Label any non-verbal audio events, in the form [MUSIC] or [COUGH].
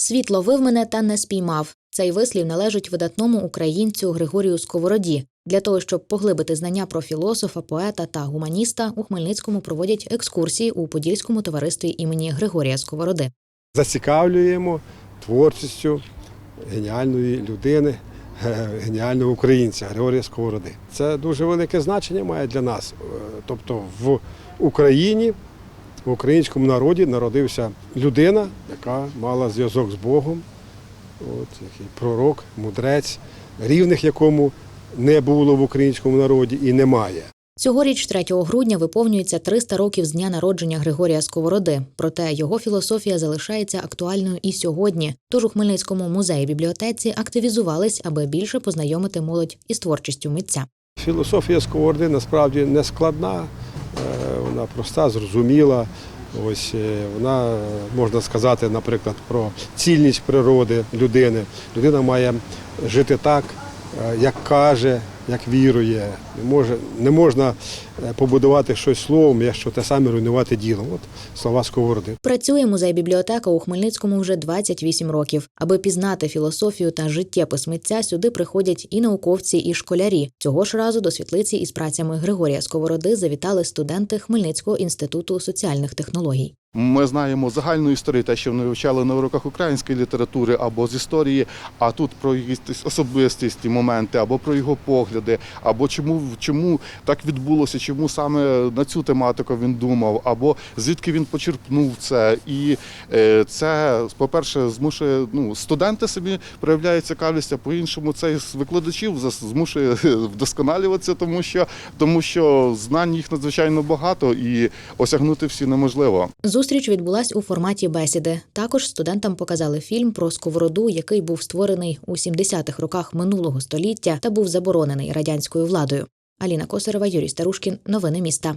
Світ ловив мене та не спіймав. Цей вислів належить видатному українцю Григорію Сковороді. Для того, щоб поглибити знання про філософа, поета та гуманіста, у Хмельницькому проводять екскурсії у Подільському товаристві імені Григорія Сковороди. зацікавлюємо творчістю геніальної людини, е, геніального українця Григорія Сковороди. Це дуже велике значення має для нас. Е, Тобто в Україні, в українському народі народився людина, яка мала зв'язок з Богом, от, який пророк, мудрець, рівних якому не було в українському народі і немає. Цьогоріч, 3 грудня, виповнюється 300 років з дня народження Григорія Сковороди. Проте його філософія залишається актуальною і сьогодні. Тож у Хмельницькому музеї бібліотеці активізувались, аби більше познайомити молодь із творчістю митця. Філософія Сковороди насправді не складна, е, вона проста, зрозуміла. Ось е, вона можна сказати, наприклад, про цільність природи людини. Людина має жити так, е, як каже, як вірує. Не може не можна е, побудувати щось словом, якщо те саме руйнувати ділом. От слова Сковороди. Працює музей-бібліотека у Хмельницькому вже 28 років. Аби пізнати філософію та життєпис митця, сюди приходять і науковці, і школярі. Цього ж разу до світлиці із працями Григорія Сковороди завітали студенти Хмельницького інституту соціальних технологій. Ми знаємо загальну історію, те, що вони вивчали на уроках української літератури або з історії, а тут про якісь особистісні моменти, або про його погляди, або чому, чому так відбулося, чому саме на цю тематику він думав, або звідки він почерпнув це. І е, це, по-перше, змушує ну, студенти собі проявляють цікавість, а по-іншому це з викладачів змушує [LAUGHS] вдосконалюватися, тому що, тому що знань їх надзвичайно багато і осягнути всі неможливо. Зустріч відбулась у форматі бесіди. Також студентам показали фільм про сковороду, який був створений у 70-х роках минулого століття та був заборонений радянською владою. Аліна Косарева, Юрій Старушкін. Новини міста.